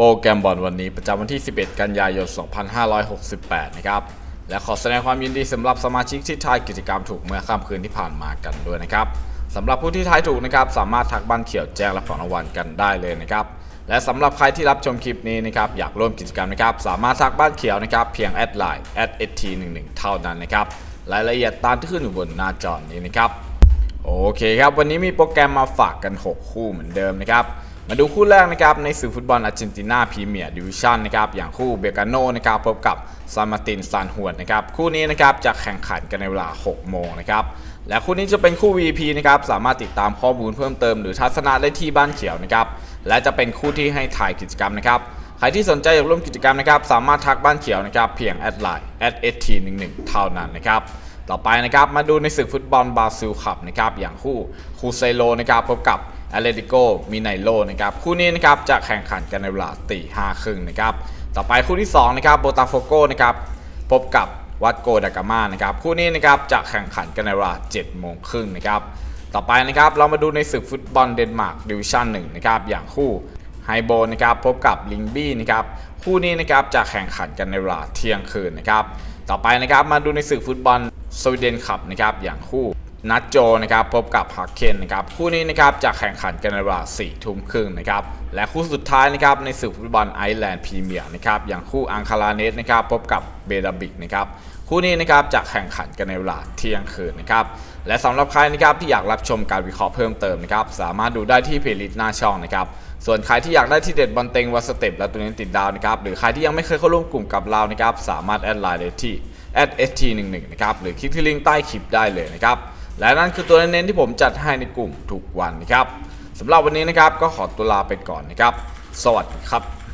โปรแกรมบอลวันนี้ประจำวันที่ 11 กันยายน 2568 นะครับ และขอแสดงความยินดีสำหรับสมาชิกที่ทายกิจกรรมถูกเมื่อค่ำคืนที่ผ่านมากันด้วยนะครับสำหรับผู้ที่ทายถูกนะครับ สามารถทักบ้านเขียวแจ้งรับของรางวัลกันได้เลยนะครับ และสำหรับใครที่รับชมคลิปนี้นะครับอยากร่วมกิจกรรมนะครับ สามารถทักบ้านเขียวนะครับเพียงแอดไลน์ @st11 เท่านั้นนะครับรายละเอียดตามที่ขึ้นอยู่บนหน้าจอนี้นะครับโอเคครับวันนี้มีโปรแกรมมาฝากกัน 6 คู่เหมือนเดิมนะครับ มาดูคู่แรกนะครับในสื่อฟุตบอลอาร์เจนตินาพรีเมียร์ดิวิชั่นนะครับอย่างคู่เบกาโนนะครับพบกับซานมาตินซานฮวนนะครับคู่นี้นะครับจะแข่งขันกันในเวลา 6 โมงนะครับและคู่นี้จะเป็นคู่ VP นะครับสามารถติดตามข้อมูลเพิ่มเติมหรือทัศนะได้ที่บ้านเขียวนะครับและจะเป็นคู่ที่ให้ถ่ายกิจกรรมนะครับใครที่สนใจอยากร่วมกิจกรรมนะครับสามารถทักบ้านเขียวนะครับเพียงแอดไลน์ @st11 เท่านั้นนะครับต่อไปนะครับมาดูในศึกฟุตบอลบราซิลคัพนะครับอย่างคู่คูเซโลนะครับพบกับ แอตเลติโกมิไนโลนะครับคู่นี้นะครับจะแข่งขันกันในเวลาตีห้าครึ่งนะครับต่อไปคู่ที่2นะครับโบตาโฟโกนะครับพบกับวัดโกดากามานะครับคู่นี้นะครับจะแข่งขันกันในเวลา7โมงครึ่งนะครับต่อไปนะครับเรามาดูในศึกฟุตบอลเดนมาร์กดิวิชั่น1นะครับอย่างคู่ไฮโบนะครับพบกับลิงบี้นะครับคู่นี้นะครับจะแข่งขันกันในเวลาเที่ยงคืนนะครับต่อไปนะครับมาดูในศึกฟุตบอลสวีเดนคัพนะครับอย่างคู่ นัดโจนะครับพบกับฮักเคนนะครับคู่นี้นะครับจะแข่งขันกันในเวลา4ทุ่มครึ่งนะครับและคู่สุดท้ายนะครับในศึกฟุตบอลไอร์แลนด์พรีเมียร์นะครับอย่างคู่อังคาราเนสนะครับพบกับเบดาบิกนะครับคู่นี้นะครับจะแข่งขันกันในเวลาเที่ยงคืนนะครับและสำหรับใครนะครับที่อยากรับชมการวิเคราะห์เพิ่มเติมนะครับสามารถดูได้ที่เพลย์ลิสต์หน้าช่องนะครับส่วนใครที่อยากได้ที่เด็ดบอลเต็งวัสเต็ปและตัวนี้ติดดาวนะครับหรือใครที่ยังไม่เคยเข้าร่วมกลุ่มกับเรานะครับสามารถแอดไลน์ได้ที่ @st11 นะครับหรือคลิกที่ลิงก์ใต้คลิปได้เลยนะครับ และนั่นคือตัวเน้นๆที่ผมจัดให้ในกลุ่มทุกวันนะครับสำหรับวันนี้นะครับก็ขอตัวลาไปก่อนนะครับ สวัสดีครับ